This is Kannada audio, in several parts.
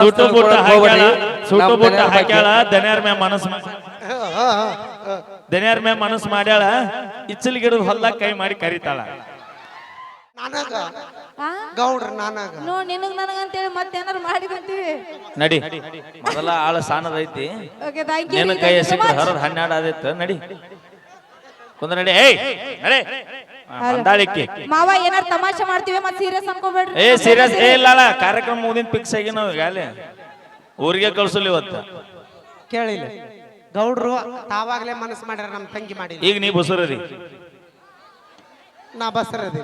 ಸುಟ್ಟು ಬುಟ್ಟ ಹಾಕ್ಯಾಳ ಸುಟ್ಟು ಬುಟ್ಟ. ಹಾಕ್ಯಾಳ ದನಿಯಾರ್ ಮ್ಯಾ ಮನಸ್ ದನಿಯಾರ್ ಮ್ಯಾ ಮನಸ್ ಮಾಡ್ಯಾಳ ಇಚ್ಚಲ್ ಗಿಡದ ಹೊಲ್ದಾಗ ಕೈ ಮಾಡಿ ಕರಿತಾಳ. ನಾನಾಗ? ಗೌಡ್ರ ನಾನಾಗ? ಮಾಡಿದಂತೀವಿ ನಡಿ. ಮೊದಲ ಆಳ ಸಾನದೈತಿ ಓಕೆ ಥ್ಯಾಂಕ್ ಯು ನಿನ್ನ ಕೈ ಸಿಕ್ಕರೆ ಹರದ ಹನ್ನೆರಡು ಆದಿತ್ತು ನಡಿ. ಕುಂದ್ರ ನಡಿ. ಏಯ್ ನಡಿ. ಅಂದಾಳಿಕ್ಕಿ ಮಾವ ಏನಾರ ತಮಾಷೆ ಮಾಡ್ತೀವಿ ಮತ್ತೆ ಸೀರಿಯಸ್ ಅನ್ಕೋಬೇಡ್ರಿ. ಏ ಸೀರಿಯಸ್ ಏ ಇಲ್ಲ ಅಲ್ಲ ಕಾರ್ಯಕ್ರಮ ಮುಗಿದಿನ ಫಿಕ್ಸ್ ಆಗಿ ನಾವು ಈಗಾಗಲೇ ಊರಿಗೆ ಕಳ್ಸಲಿ ಇವತ್ತು. ಕೇಳಿಲ್ಲ. ಗೌಡ್ರು ತಾವಾಗ್ಲೇ ಮನಸ್ಸು ಮಾಡ್ಯಾರ ನಮ್ಮ ತಂಗಿ ಮಾಡಿ ಈಗ ನೀ ಬಸರದಿ ನಾ ಬಸರದಿ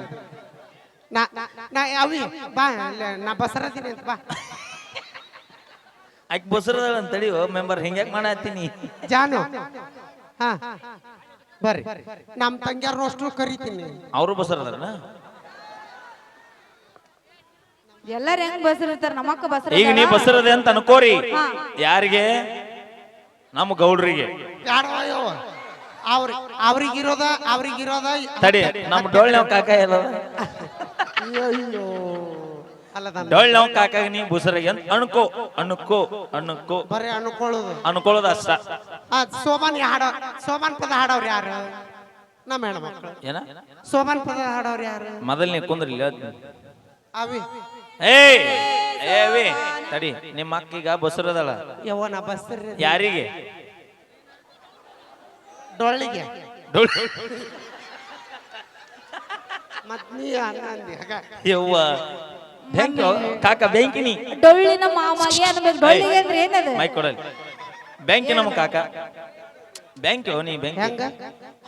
ನಾ ನಾ ಅವಿ ಬಾ ನಾ ಬಸರದಿನಿ ಅಂತ ಬಾ. ಆಕೆ ಬಸರದಳ ಅಂತ ತಡಿಯೋ ಮೆಂಬರ್ ಹಿಂಗ್ಯಾಕ್ ಮಾಡತ್ತೀನಿ ಜಾನು. ಹಾ. ಬರ್ರಿ. ನಮ್ಮ ತಂಗಿಯಾರ್ನು ಅಷ್ಟು ಕರಿತೀನಿ. ಅವರು ಬಸರದಾರನ ಎಲ್ಲರ ಹೆಂಗ್ ಬಸ್ರಿರ್ತಾರ ನಮ್ಮಕ್ಕ ಬಸರ ಈಗ ನೀ ಬಸರದೆ ಅಂತ ಅನ್ಕೋರಿ. ಯಾರಿಗೆ? ನಮ್ಮ ಗೌಡ್ರಿಗೆ. ಅವ್ರ ಅವ್ರಿಗಿರೋದ ಅವ್ರಿಗಿರೋದ ತಡಿ ನಮ್ಮ ಡೊಳ್ಳ ಕಾಕ ಎಲ್ಲ ಅಯ್ಯೋ. ಅಲ್ಲದ ನಾವು ಕಾಕಾಗ ನೀ ಬಸರ ಅಂತ ಅನ್ಕೋ ಅನ್ಕೋ ಅನ್ಕೋ ಬರೀ ಅನ್ಕೊಳ್ಳೋದು ಅನ್ಕೊಳ್ಳೋದು ಅಷ್ಟ. ಸೋಮನ್ ಸೋಮಾನ್ ಹಾಡೋ ಸೋಮನ್ ಪದ ಹಾಡೋರು ಯಾರು? ನಮ್ಮ ಹೆಣ್ಮಕ್ಳು. ಏನ? ಸೋಮನ್ ಪದ ಹಾಡೋರು ಯಾರು? ಮೊದಲ್ ನೀ ಕುಂದ್ರಿ ಇಲ್ಲಿ ಹೇಳ್ತೀನಿ. ಅವಿ. ಏಯ್! ಏವಿ ತಡಿ ನಿಮ್ಮ ಅಕ್ಕಿಗ ಬಸರದಳ. ಯವ್ವನ ಬಸ್ರಿ ಯಾರಿಗೆ? ಡೊಳ್ಳಿಗೆ. ಡೊಳ್ಳ. ಮತ್ ನೀ ಅನ್ನ ಅಂದಿ. ಯವ್ವ ಬೆಂಕಿ ಕಾಕ ಬೆಂಕಿನಿ ಡೊಳ್ಳಿನ ಮಾಮಗೆ ಅನ್ಬೇಕು ಡೊಳ್ಳಿಗೆ ಅಂದ್ರೆ ಏನದು? ಮೈ ಕೊಡಲಿ. ಬ್ಯಾಂಕಿ ನಮ್ಮ ಕಾಕ. ಬ್ಯಾಂಕ್ ನೀ ಬ್ಯಾಂಕ್. ಹೆಂಗ?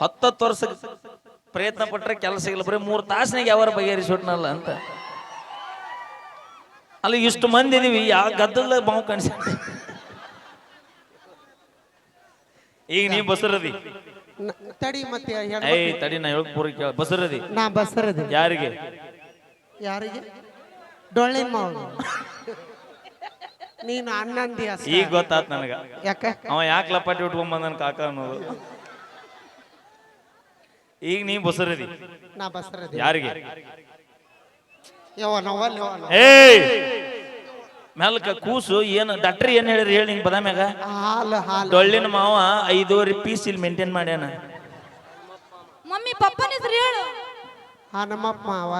ಹತ್ತತ್ತು ವರ್ಷ ಪ್ರಯತ್ನ ಪಟ್ರೆ ಕೆಲಸ ಇಲ್ಲ. ಬರೀ ಮೂರು ತಾಸಿನಾಗ ಯಾವಾರ ಬಗೆಹರಿಸೋಟ್ನಲ್ಲ ಅಂತ. ಅಲ್ಲಿ ಇಷ್ಟು ಮಂದಿ ಇದೀವಿ. ಯಾವ ಗದ್ದಲ ಬಾವು ಕಾಣಿಸ. ಈಗ ನೀ ಬಸರದಿ. ತಡಿ ಮತ್ತೆ ಏಯ್ ತಡಿ ನಾ ಹೇಳಕ್ ಪೂರ್ವ ಬಸರದಿ. ನಾ ಬಸರದಿ. ಯಾರಿಗೆ? ಯಾರಿಗೆ? ಡೊಳ್ಳಿನ ಮಾವ ನೀನು ಅಣ್ಣಂದಿಯ ಈಗ ಗೊತ್ತಾತ್ ನನಗ. ಯಾಕೆ? ಅವ ಯಾಕೆ ಲಪಾಟಿ ಉಟ್ಕೊಂಡ್ ಬಂದನ್ ಕಾಕ ಅನ್ನೋದು. ಈಗ ನೀ ಬಸರದಿ. ನಾ ಬಸ್ರದಿ. ಯಾರಿಗೆ? ನೋವಲ್. ಏಯ್! ಮೆಲ್ಕ ಕೂಸು ಏನು ಡಾಕ್ಟ್ರಿ ಏನ್ ಹೇಳಿರಿ ಹೇಳಿ ನಿಂಗೆ ಬದಾಮ್ಯಾಗ? ಹಾಲು ಹಾಲು. ಡೊಳ್ಳಿನ ಮಾವ ಐದೂವರೆ ಪೀಸ್ ಇಲ್ಲಿ ಮೇಂಟೈನ್ ಮಾಡ್ಯಾನ. ಮಮ್ಮಿ ಪಪ್ಪನ ಹೆಸರು ಹೇಳು. ಹಾ ನಮ್ಮಪ್ಪ ಮಾವ.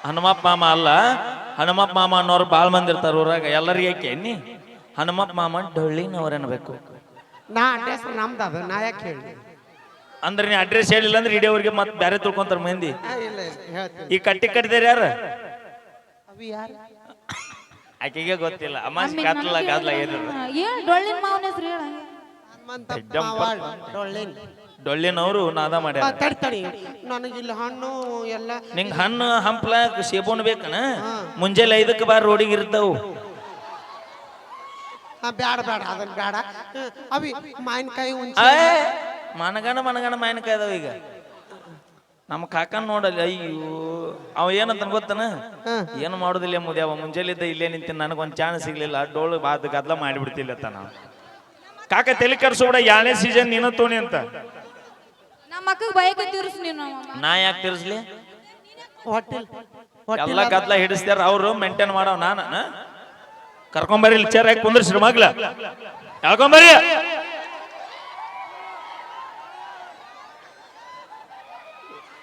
ಹನುಮಪ್ಪ ಮಾಮ ಅಲ್ಲ? ಹನುಮಪ್ಪ ಮಾಮ ಅನ್ನೋರು ಭಾಳ ಮಂದಿ ಇರ್ತಾರ ಊರಾಗ. ಎಲ್ಲರಿಗೆ ಯಾಕೆ ನೀ ಹನುಮಪ್ಪ ಮಾಮ ಡೊಳ್ಳಿನವ್ರು ಅನ್ಬೇಕು. ನಾ ಅಡ್ರೆಸ್ ನಮ್ದು ಅದು ನಾ ಯಾಕೆ ಹೇಳಿ ಅಂದ್ರೆ ನೀ ಅಡ್ರೆಸ್ ಹೇಳಿಲ್ಲ ಅಂದ್ರೆ ಇಡೀ ಅವ್ರಿಗೆ ಮತ್ತೆ ಬೇರೆ ತಿಳ್ಕೊಂತಾರ ಮಂದಿ. ಆ, ಇಲ್ಲ ಇಲ್ಲ ಹೇಳ್ತೀನಿ. ಈ ಕಟ್ಟಿ ಕಟ್ಟಿದಾರ ಯಾರು? ಅವಿ ಯಾರು? ಆಕೆಗೆ ಗೊತ್ತಿಲ್ಲ. ಅಮ್ಮ ಕಾತ್ಲ ಏನಿಲ್ಲ ಏನ್ ಡೊಳ್ಳಿನ ಮಾವನ ಹೆಸರು ಹೇಳ. ಡೊಳ್ಳಿನವರು ನಾದ ಮಾಡ್ಯಾರ. ತಡಿ ಹಣ್ಣು ಎಲ್ಲ ನಿಂಗ್ ಹಣ್ಣು ಹಂಪ್ಲ ಸೇಬೋನ್ ಬೇಕನ. ಮುಂಜಾನೆ ಐದಕ್ಕೆ ಬಾರ್ ರೋಡಿಗೆ ಇರ್ತಾವು. ಆ, ಬ್ಯಾಡ ಬ್ಯಾಡ ಅದನ್ನ ಬ್ಯಾಡ. ಆ, ಅವಿ ಮಾವಿನಕಾಯಿ ಮನಗಣ ಮನಗಣ ಮಾಯನಕಾಯಿ ಅದಾವ ಈಗ. ನಮ್ಮ ಕಾಕನ್ ನೋಡಲ್ಲ ಅಯ್ಯೋ ಅವ ಏನಂತ ಗೊತ್ತನ. ಏನು ಮಾಡೋದಿಲ್ಲ ಮುಂಜಾನೆ ಇದ್ದ ಇಲ್ಲೇ ನಿಂತೀನಿ ನನಗೊಂದು ಚಾನ್ಸ್ ಸಿಗ್ಲಿಲ್ಲ. ಡೋಳು ಬಾದ್ ಗದ್ಲ ಮಾಡಿಬಿಡ್ತಿಲ್ಲ ನಾವು ಕಾಕ ತಲೆ ಕರ್ಸೋಬಿಡ ಯಾಳೆ ಸೀಸನ್ ನೀನು ತೋಣಿ ಅಂತ. ನಮ್ಮ ಅಕ್ಕಗ್ ಬಯಕ ತೀರ್ಸು ನೀನು. ನಾ ಯಾಕೆ ತಿರ್ಸ್ಲಿ? ಹೋಟೆಲ್ ಎಲ್ಲ ಗದ್ಲ ಹಿಡಿಸ್ತಾರ ಅವರು ಮೇಂಟೈನ್ ಮಾಡವ್ ನಾನು ಕರ್ಕೊಂಬರಿ ಇಲ್ಲಿ ಚೇರ್ ಹಾಕಿ ಕುಂದ್ರಿಸ್ರಿ ಮಗ್ಲ. ಯಾಕೊಂಬರಿ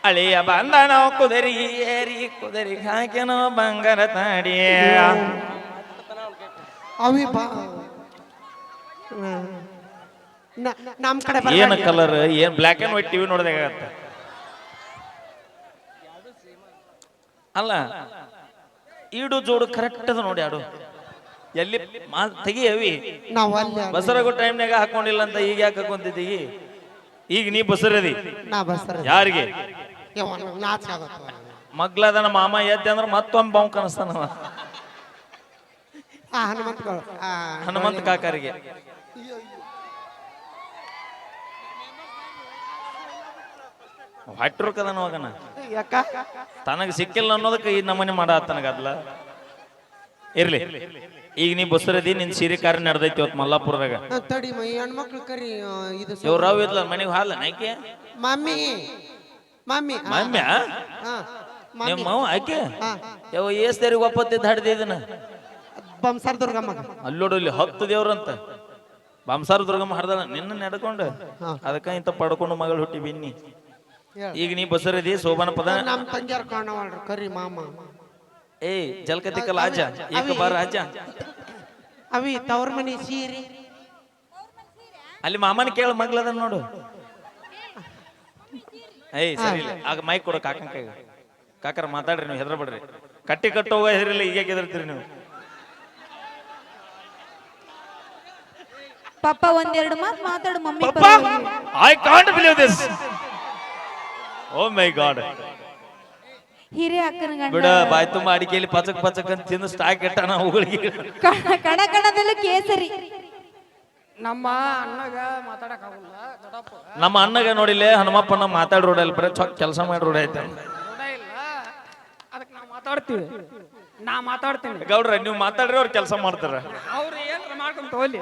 ಅಳಿಯ ಬಂದ ನಾವು ಕುದರಿ ಏರಿ ಕುದರಿ ಹಾಕ್ಯನೋ ಬಂಗಾರ ತಾಡಿ ಅವಿ ಬಾ. ಹ್ಮ್. ನ- ನಮ್ ಕಡೆ ಏನು ಕಲರ್ ಏನು ಬ್ಲ್ಯಾಕ್ ಅಂಡ್ ವೈಟ್ ಟಿವಿ ನೋಡ್ದಾಗತ್ತ ಅಲ್ಲ ಈಡು ಜೋಡು ಕರೆಕ್ಟ್ ಅದ ನೋಡಿ ಆಡು. ಎಲ್ಲಿ ಮಾ ತೆಗಿಯವಿ ನಾವ್ ಅಲ್ಲಿ ಬಸರಗು ಟೈಮ್ನಾಗ ಹಾಕೊಂಡಿಲ್ಲ ಅಂತ ಈಗ ಯಾಕೆ ಹಾಕೊಂತಿದ್ದೀಗಿ ಈಗ ನೀ ಬಸರದಿ. ನಾ ಬಸ್ರ ಯಾರಿಗೆ? ನಾಚ ಆಗತ್ತ ಮಗ್ಲದನ ಮಾಮ ಎದ್ದೆ ಅಂದ್ರೆ ಮತ್ತೊಂದು ಬಾವು ಕನಸ್ತಾನವ ಆ, ಹನುಮಂತ ಕಾಕರಿಗೆ. ಹೊಟ್ಟರು ಕದನ ಹೋಗನ ಯಾಕ? ತನಗ ಸಿಕ್ಕಿಲ್ಲ ಅನ್ನೋದಕ್ಕೆ ಈ ನಮನೆ ತನಗದ್ಲ ಇರ್ಲಿ. ಈಗ ನೀ ಬಸರದಿ ನಿನ್ ಸೀರೆ ಕಾರ್ಯ ನಡೆದೈತಿ ಇವತ್ತು ಮಲ್ಲಾಪುರದಾಗ. ತಡಿ ಮ- ಈ ಹೆಣ್ಮಕ್ಳು ಕರಿ ಆ, ಇದು ಇವ್ರು ರಾವ್ ಇದ್ಲ ಮನೆಗೆ ಹಾಲ ನಾಯ್ಕೆ? ಮಮ್ಮಿ ಮಮ್ಮಿ ಆ, ಮಮ್ಯ? ಆ, ಮಮ್ಮಿ ನಿಮ್ಮ ಮಾವ ಆಕೆ? ಹಾ. ಯಾವ ಏಸ್ತರಿಗೆ ಒಪ್ಪತ್ತಿದ್ದು ಹಡ್ದಿ ಇದನ್ನ? ಬಂಸಾರ ದುರ್ಗಮ್ಮ ಅಲ್ಲೋಡು ಇಲ್ಲಿ ಹತ್ತು ದೇವ್ರಂತ. ಬಂಸಾರ ದುರ್ಗಮ್ಮ ಹಡ್ದಾಳ ನಿನ್ನ ನಡ್ಕೊಂಡು. ಹಾ. ಅದಕ್ಕ ಇಂತ ಪಡ್ಕೊಂಡು ಮಗಳು ಹುಟ್ಟಿ ಬಿನ್ನಿ. ಈಗ ನೀ ಬಸರದಿ ಶೋಭನ ಪದ. ನಮ್ ತಂಗ್ಯಾರ ಕಾಣವಲ್ರಿ ಕರಿ ಮಾಮ. ಏ ಜಲ್ಕತಿಕಲ್ಲ ಆಜ ಏಕ ಬಾರ ಆಜ ಅವಿ ತವ್ರ ಮನಿ ಸೀರಿ. ಅಲ್ಲಿ ಮಾಮನ ಕೇಳ ಮಗ್ಲದ ನೋಡು. ಏಯ್ ಸರಿ ಇಲ್ಲ. ಆಗ ಮೈಕ್ ಕೊಡು ಕಾಕನ ಕೈಗೆ ಕಾಕರ ಮಾತಾಡ್ರಿ ನೀವು ಹೆದರ್ಬೇಡ್ರಿ. ಕಟ್ಟಿ ಕಟ್ಟೋಗ ಹೆದರಿಲ್ಲ ಈಗ ಹೆದರ್ತೀರಿ ನೀವು. ಪಪ್ಪ ಒಂದೆರಡು ಮಾತು ಮಾತಾಡು mummy. I can't believe this oh my god ಹಿರಿಯ ಅಕ್ಕನ ಗಂಡ ಬಿಡ ಬಾಯ್ ತುಂಬ ಅಡಿಕೆಯಲ್ಲಿ ಪಚಕ್ ಪಚಕ್ ಅಂತ ತಿಂದು ಸ್ಟಾಕ್ ಇಟ್ಟಾನ ಅವುಗಳಿಗೆ ಕಣ ಕಣದಲ್ಲಿ ಕಣದಲ್ಲೂ ಕೇಸರಿ. ನಮ್ಮ ಅಣ್ಣಗ ಮಾತಾಡಕ್ ಆಗಲ್ಲ ದೊಡ್ಡಪ್ಪ. ನಮ್ಮ ಅಣ್ಣಗ ನೋಡಿಲ್ಲ ಹನುಮಪ್ಪನ ಮಾತಾಡ್ ರೋಡಲ್ಲಿ ಬರೀ ಚೊಕ್ ಕೆಲಸ ಮಾಡಿ ರೋಡ್ ಐತೆ. ರೋಡ ಇಲ್ಲ. ಅದಕ್ಕೆ ನಾವು ಮಾತಾಡ್ತೀವಿ. ನಾ ಮಾತಾಡ್ತೀನಿ. ಗೌಡ್ರ ನೀವು ಮಾತಾಡ್ರಿ ಅವ್ರು ಕೆಲಸ ಮಾಡ್ತಾರೆ. ಅವ್ರು ಏನ್ರ ಮಾಡ್ಕೊಂತ ಹೋಗ್ಲಿ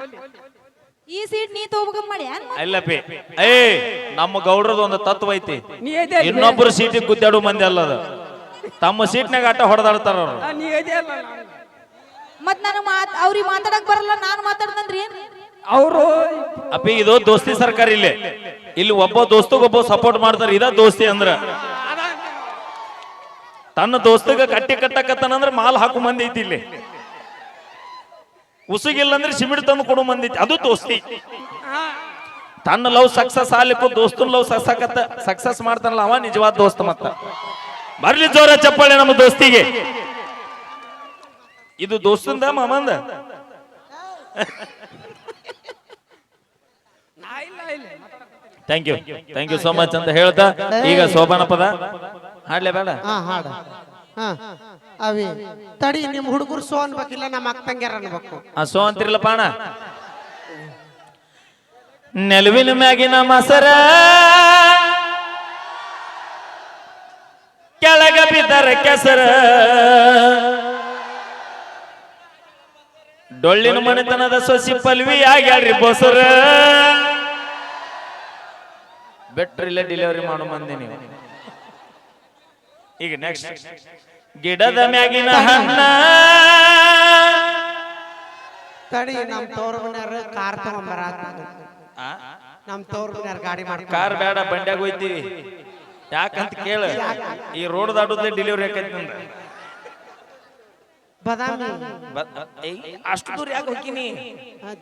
ಈ ಸೀಟ್ ನೀ ತಗೋಬೇಕಂತ ಮಾಡಿ ಅಲ್ಲಪ್ಪಿ ಏ ನಮ್ಮ ಗೌಡ್ರದ ಒಂದು ತತ್ವ ಐತಿ. ನೀ ಐತೆ ಇನ್ನೊಬ್ರು ಸೀಟಿಗೆ ಗುದ್ದಾಡು ಮಂದಿ ಅಲ್ಲ ಅದು. ತಮ್ಮ ಸೀಟ್ನಾಗ ಆಟ ಹೊಡೆದಾಡ್ತಾರ ಅವ್ರು. ನೀ ಐತೆ ಅಲ್ಲ ಮತ್ ನಾನು ಮಾತ್ ಅವ್ರಿಗೆ ಮಾತಾಡಕ್ ಬರಲ್ಲ ನಾನು ಮಾತಾಡ್ದಂದ್ರಿ ಏನ್? ಅವರು ಅಪ್ಪಿ ಇದು ದೋಸ್ತಿ ಸರ್ಕಾರ ಇಲ್ಲಿ. ಇಲ್ಲಿ ಒಬ್ಬ ದೋಸ್ತಗೊಬ್ಬ ಸಪೋರ್ಟ್ ಮಾಡ್ತಾರ ಇದ ದೋಸ್ತಿ ಅಂದ್ರ. ತನ್ನ ದೋಸ್ತಗ ಕಟ್ಟಿ ಕಟ್ಟಕತ್ತನಂದ್ರ ಮಾಲ್ ಹಾಕು ಮಂದಿ ಐತಿ ಇಲ್ಲಿ. ಉಸುಗಿಲ್ಲ ಅಂದ್ರೆ ಸಿಮಿಡ್ ತಂದು ಕೊಡು ಮಂದಿ ಅದು ದೋಸ್ತಿ. ತನ್ನ ಲವ್ ಸಕ್ಸಸ್ ಆಗ್ಲಿಕ್ಕೂ ದೋಸ್ತನ್ ಲವ್ ಸಕ್ಸಕತ್ತ ಸಕ್ಸಸ್ ಮಾಡ್ತಾನಲ್ಲ ಅವ ನಿಜವಾದ ದೋಸ್ತ ಮತ್ತ. ಬರ್ಲಿ ಜೋರ ಚಪ್ಪಾಳೆ ನಮ್ಮ ದೋಸ್ತಿಗೆ. ಇದು ದೋಸ್ತಂದ ಮಾಮಂದ? Thank you thank you so much ಅಂತ ಹೇಳ್ತಾ ಈಗ ಸೋಬಾನ ಪದ? ಹಾಡ್ಲೇ ಬೇಡ? ಅವಿ. ತಡಿ, ನಿಮ್ ಹುಡುಗರು ಸೋ ಅನ್ಬೇಕಿಲ್ಲ, ನಮ್ಮ ಅಕ್ಕ ತಂಗ್ಯಾರ ಅನ್ಬೇಕು. ಆ ಸೋ ಅಂತಿರ್ಲಪ್ಪ ನೆಲುವಿನ ಮ್ಯಾಗಿನ ಮಸರ ಕೆಳಗ ಬಿದ್ದರ ಕೆಸರ ಡೊಳ್ಳಿನ ಮನೆತನದ ಸೊಸಿ ಪಲ್ವಿ ಆಗ್ಯಾಳ್ರಿ ಬೋಸರ. ಬೆಟ್ರಿಲ್ಲ ಡೆಲಿವರಿ ಮಾಡೋ ಮಂದಿ ನೀವು. ಈಗ ನೆಕ್ಸ್ಟ್ ಗಿಡದ ಮ್ಯಾಗಿನ ಹಣ್ಣ. ತಡಿ ನಮ್ ತೋರ್ ಮನ್ಯಾರ ಕಾರ್ ತಗೊಂಬರ? ನಮ್ ತೋರ್ ಗಾಡಿ ಮಾಡಿ ಕಾರ್ ಬೇಡ ಬಂಡ್ಯಾಗ ಹೋಯ್ತೀವಿ ಯಾಕಂತ ಕೇಳ. ಈ ರೋಡ್ ದಾಡುದೇ ಡೆಲಿವರಿ ಆಕೈತಿ ನಂದ. ಬದಾಮಿ. ಅಷ್ಟು ದೂರ ಯಾಕೆ ಹೋಗಿನಿ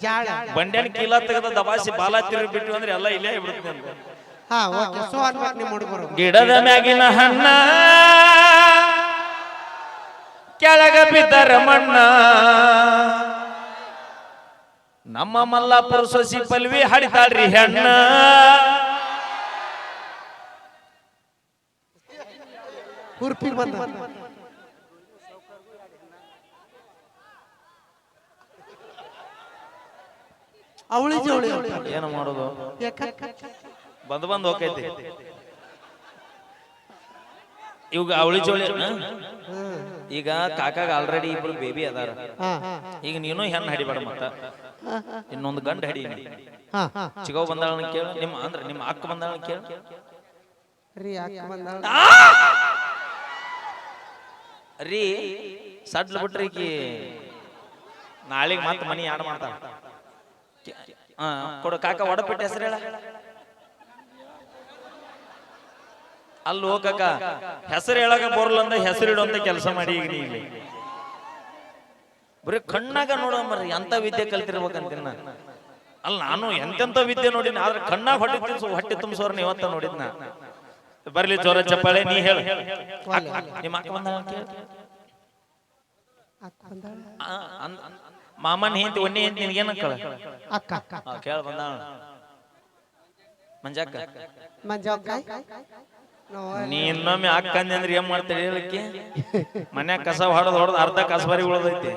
ಜಾಳ. ಬಂಡ್ಯಾನ ಕೀಲ ತೆಗೆದ ದಬಾಸಿ ಬಾಲ ತಿರುಗಿ ಬಿಟ್ಟು ಅಂದ್ರೆ ಎಲ್ಲ ಇಲ್ಲೇ ಬಿಡುತ್ತೆ ಅಂತ ಹಾ ಓಕೆ. ಸೋ ಅನ್ಬೇಕು ನಿಮ್ ಹುಡುಗರು. ಗಿಡದ ಮ್ಯಾಗಿನ ಹಣ್ಣ. ಕೆಳಗ ಬಿದ್ದರ ಮಣ್ಣ. ನಮ್ಮ ಮಲ್ಲಾಪುರ ಸೊಸಿ ಪಲ್ವಿ ಹಡಿತಾಳ್ರಿ ಹೆಣ್ಣ. ಅವಳಿ ಜವಳಿ. ಏನು ಮಾಡೋದು? ಯಾಕ ಬಂದ್ ಬಂದ್ ಹೋಗೈತಿ. ಇವಾಗ ಅವಳಿ ಜೋಳಿ ಈಗ ಕಾಕಾಗ ಆಲ್ರೆಡಿ ಇಬ್ರು ಬೇಬಿ ಅದಾರ. ಹಾ ಈಗ ನೀನು ಹೆಣ್ಣು ಹಡಿಬೇಡ ಮತ್ತ. ಇನ್ನೊಂದು ಗಂಡ ಹಡಿ ಚಿಗೋ ಚಿಗವ್ ಬಂದಾಳನ ಕೇಳ ನಿಮ್ಮ ಅಂದ್ರ ನಿಮ್ಮ ಅಕ್ಕ ಬಂದಾಳ ಕೇಳ. ರೀ ಅಕ್ಕ ಬಂದಾಳ. ರೀ ಸಡ್ಲ ಬಿಟ್ರಿ ಈಕಿ ನಾಳೆಗ್ ಮತ್ತ ಮನಿ ಆಡ್ ಮಾಡ್ತಾರ ಕೊಡು ಕಾಕ ಒಡಪಿಟ್ಟ ಹೆಸರು ಹೇಳ. ಅಲ್ಲಿ ಹೋಗಕ ಹೆಸರು ಹೇಳಕ ಬರಲ್ಲ ಅಂದ ಹೆಸರು ಇಡುವಂತ ಕೆಲಸ ಮಾಡಿ ಈಗ ನೀ ಇಲ್ಲಿ. ಬರೀ ಕಣ್ಣಾಗ ನೋಡಮ್ರಿ ಎಂತ ವಿದ್ಯೆ ಕಲ್ತಿರ್ಬೇಕಂತಿನ ಅಲ್ಲ ನಾನು ಎಂತೆಂತ ವಿದ್ಯೆ ನೋಡಿನ ಆದ್ರೆ ಕಣ್ಣಾಗ ಹೊಟ್ಟೆ ತುಂಬಿಸು ಹೊಟ್ಟೆ ತುಂಬಿಸೋರ್ನ ಇವತ್ತ ನೋಡಿದ್ನ ಬರ್ಲಿ ಜೋರ ಚಪ್ಪಾಳೆ ನೀ ಹೇಳ. ನಿಮ್ಮ ಮಾಮನ್ ಹಿಂತಿ ಒನ್ನೆ ಹಿಂತಿ ನಿನಗೇನ ಕಳ? ಅಕ್ಕ ಅಕ್ಕ. ಕೇಳ ಬಂದಾಳ. ಮಂಜಕ್ಕ? ಮಂಜಾಕಾಯ್ ನೀ ಇನ್ನೊಮ್ಮೆ ಅಕ್ಕ ಅಂದೆ ಅಂದ್ರೆ ಏನ್ ಮಾಡ್ತೀರಿ ಹೇಳಕ್ಕೆ? ಮನ್ಯಾಗ ಕಸ ಹೊಡೆದ್ ಹೊಡೆದ್ ಅರ್ಧ ಕಸಬರಿ ಉಳ್ದೈತಿ.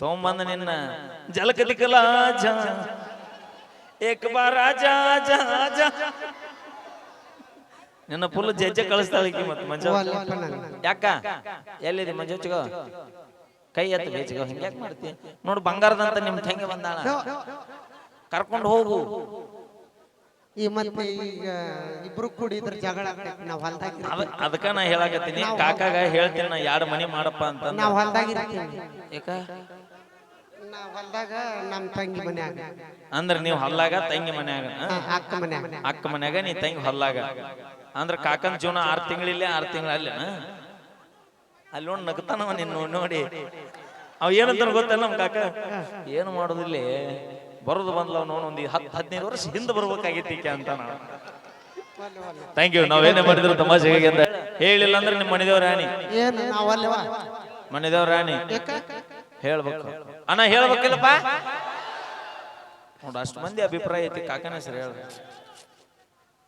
ತಗೊಂಬಂದ ನಿನ್ನ ಜಲಕತಿ ಕಲಾ ಜಾ. ಏಕ್ ಬಾರ ನಿನ್ನ ಫುಲ್ ಜಜ್ಜೆ ಕಳಿಸ್ತಾಳ ಈಕಿ ಮತ್ ಮಂಜ. ಯಾಕ? ಎಲ್ಲಿದೆ ಮಂಜು ಚಿಗೋ ಕೈ ಎತ್ತ ಬೇಚಿಗೋ ಹಿಂಗ್ಯಾಕ್ ಮಾಡ್ತಿ? ನೋಡು ಬಂಗಾರದಂತ ನಿಮ್ ತಂಗಿ ಬಂದಾಳ. ಕರ್ಕೊಂಡು ಹೋಗು. ಈ ಮತ್ತೆ ಈಗ ಇಬ್ರು ಕೂಡಿದ್ರ ಜಗಳ ನಾವ್ ಅದಕ್ಕ ನಾ ಹೇಳಾಕತ್ತೀನಿ ಕಾಕಾಗ ಹೇಳ್ತೀನಿ ನಾ ಯಾರು ಮನಿ ಮಾಡಪ್ಪ ಅಂತ ನಾವ್ ಯಾಕ? ಹೊಲ್ದಾಗ ತಂಗಿ ಮನ್ಯಾಗ. ಅಂದ್ರ ನೀವು ಹೊಲ್ಲಾಗ ತಂಗಿ ಮನ್ಯಾಗ? ಅಕ್ಕ ಮನ್ಯಾಗ. ಅಕ್ಕ ಮನ್ಯಾಗ ನೀ ತಂಗಿ ಹೊಲ್ಲಾಗ ಅಂದ್ರ ಕಾಕನ್ ಜೀವನ ಆರ್ ತಿಂಗಳಿಲ್ಲೇ ಆರ್ ತಿಂಗಳ ಅಲ್ಲೇನ? ಅಲ್ಲಿ ನೋಡಿ ನಗ್ತಾನವ ನಿನ್ನ ನೋಡಿ ಅವ ಏನಂತ ಗೊತ್ತಲ್ಲ ನಮ್ ಕಾಕ? ಏನು ಮಾಡೋದಿಲ್ಲ? ಬರೋದು ಬಂದ್ಲ ನೋನ್ ಒಂದು ಹತ್ತು ಹದಿನೈದು ವರ್ಷ ಹಿಂದೆ ಬರ್ಬೇಕಾಗಿತ್ತು ಈಕೆ ಅಂತ ನಾನು. ಥ್ಯಾಂಕ್ ಯು ನಾವೇನೇ ಮಾಡಿದ್ರು ತಮಾಷೆಗೆ ಅಂತ ಹೇಳಿಲ್ಲ ಅಂದ್ರೆ ನಿಮ್ಮ ಮನೆದೇವ್ರ ರಾಣಿ. ಮನೆದೇವ್ರ ರಾಣಿ. ಹೇಳ್ಬೇಕು. ಅಣ್ಣ ಹೇಳ್ಬೇಕಿಲ್ಲಪ್ಪ? ನೋಡ ಅಷ್ಟು ಮಂದಿ ಅಭಿಪ್ರಾಯ ಐತಿ. ಕಾಕನ ಹೆಸರು ಹೇಳ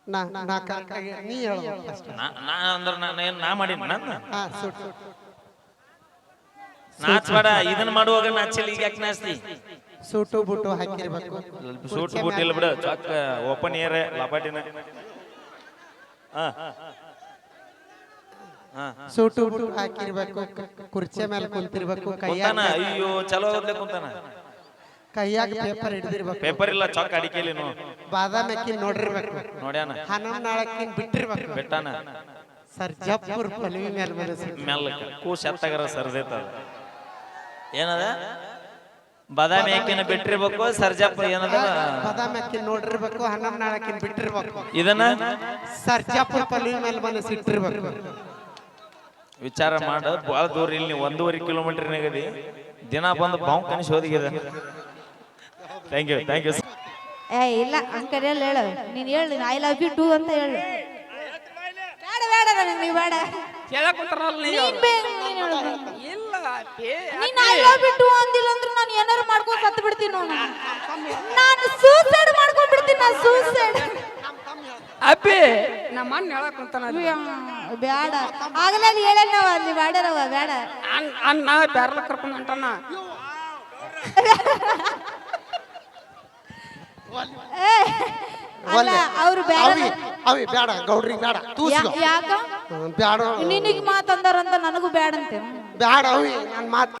ನಾ ಅಂದ್ರ ನಾನು ಏನ್ ನಾ ಮಾಡಿ ನನ್ನ? ನಾಚ್ಬೇಡ. ಇದನ್ನ ಮಾಡುವಾಗ ನಾಚಲಿ ಈಗ ಯಾಕೆ ನಾಚ್ತಿ? ಸೂಟು ಬುಟ್ಟು ಹಾಕಿರ್ಬೇಕು. ಸೂಟ್ ಬೂಟ್ ಇಲ್ಲ ಬಿಡು ಚೊಕ್ಕ ಓಪನ್ ಏರ್ ಲಪಾಟಿನ. ಹಾ ಸೂಟು ಬುಟ್ಟು ಹಾಕಿರ್ಬೇಕು ಕುರ್ಚಿ ಮೇಲೆ ಕುಂತಿರ್ಬೇಕು ಕೈಯಾನ ಅಯ್ಯೋ ಚಲೋ ಓದ್ಲೆ ಕುಂತಾನ? ಕೈಯಾಗ ಪೇಪರ್ ಹಿಡಿದಿರ್ಬೇಕು. ಪೇಪರ್ ಇಲ್ಲ ಚೊಕ್ಕ ಅಡಿಕೆಲಿ ನೋ ಬಾದಾಮಿ ಅಕ್ಕಿ ನೋಡಿರ್ಬೇಕು. ನೋಡ್ಯಾನ? ಹನ್ನೊಂದು ಬಿಟ್ಟಿರ್ಬೇಕು. ಬೆಟ್ಟಾನ? ಸರ್ಜಾಪುರ್ ಪಲ್ವಿ ಮೇಲೆ ಮೇಲೆ ಕೂಸ್ ಎತ್ತಗರ ಸರ್ದೇತ ಏನದ? ಬಾದಾಮಿ ಅಕ್ಕಿನ ಬಿಟ್ಟಿರ್ಬೇಕು ಸರ್ಜಾಪುರ ಏನದ? ಬಾದಾಮಿ ಅಕ್ಕಿ ನೋಡಿರ್ಬೇಕು ಹನ್ನೊಂದು ಬಿಟ್ಟಿರ್ಬೇಕು. ಇದನ್ನ? ಸರ್ಜಾಪುರ ಪಲ್ವಿ ಮೇಲೆ ಮನಸ್ಸು ಇಟ್ಟಿರ್ಬೇಕು ವಿಚಾರ ಮಾಡ ಭಾಳ ದೂರ ಇಲ್ಲಿ ಒಂದೂವರೆ ಕಿಲೋಮೀಟರ್ ನಗದಿ. ದಿನ ಬಂದು ಬಾವು ಕನಿಸಿ ಹೋದಿಗಿದೆ. ಥ್ಯಾಂಕ್ ಯು ಥ್ಯಾಂಕ್ ಯು ಏ ಇಲ್ಲ ಅಂಕರಿಯಲ್ಲಿ ಹೇಳು. ನೀನು ಹೇಳು ಐ ಲವ್ ಯು ಟು ಅಂತ ಹೇಳು. ಬೇಡ ಬೇಡ ನನಗೆ ನೀವು ಬೇಡ. ನೀ ನೀನ್ ನೀನ್ ಅಯ್ಯೋ ಬಿಟ್ಟು ಅಂದಿಲ್ಲ ಅಂದ್ರೆ ನಾನು ಏನಾರು ಮಾಡ್ಕೊಂಡು ಸತ್ತು ಬಿಡ್ತೀನಿ ನೋಡ. ನಾನು ಸೂಸೈಡ್ ಮಾಡ್ಕೊಂಡ್ ಬಿಡ್ತೀನಿ ನಾನು ಸೂಸೈಡ್ ಅಪ್ಪಿ. ನಮ್ಮ ಅಣ್ಣ ಹೇಳಕ್ ಕುಂತಾನ ಬೇಡ ಆಗಲೇ ಅಲ್ಲಿ ಹೇಳಲ್ಲ ನಾವು ಅಲ್ಲಿ ಬೇಡರವ ಬೇಡ ಅಣ್ಣ ಬ್ಯಾರಲ ಕರ್ಕೊಂಡು ಅಂಟಣ್ಣ ಏ, ಅಲ್ಲ ಅವ್ರು ಬೇಡ ಅವಿ ಅವಿ ಬೇಡ ಗೌಡ್ರಿಗೆ ಬೇಡ ತೂಸ್ಗೋ ಯಾಕ? ಬೇಡ ನಿನಗೆ ಮಾತಂದಾರಂತ ನನಗೂ ಬೇಡ ಅಂತೆ ಬೇಡ ಅವಿ ನನ್ನ ಮಾತು